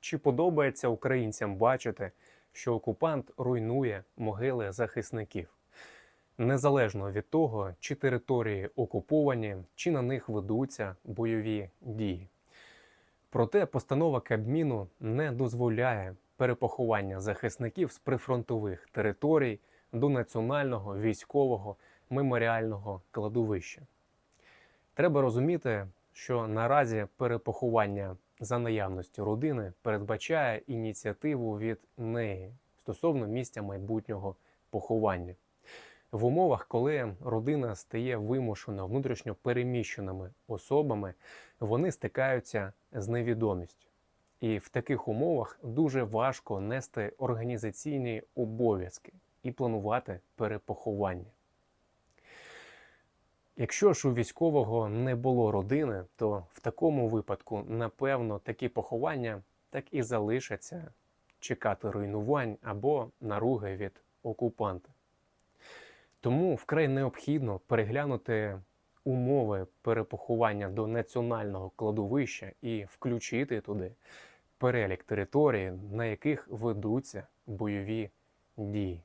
Чи подобається українцям бачити, що окупант руйнує могили захисників? Незалежно від того, чи території окуповані, чи на них ведуться бойові дії. Проте постанова Кабміну не дозволяє перепоховання захисників з прифронтових територій до національного військового меморіального кладовища. Треба розуміти, що наразі перепоховання за наявності родини передбачає ініціативу від неї стосовно місця майбутнього поховання. В умовах, коли родина стає вимушено внутрішньо переміщеними особами, вони стикаються з невідомістю. І в таких умовах дуже важко нести організаційні обов'язки і планувати перепоховання. Якщо ж у військового не було родини, то в такому випадку, напевно, такі поховання так і залишаться чекати руйнувань або наруги від окупанта. Тому вкрай необхідно переглянути умови перепоховання до національного кладовища і включити туди перелік територій, на яких ведуться бойові дії.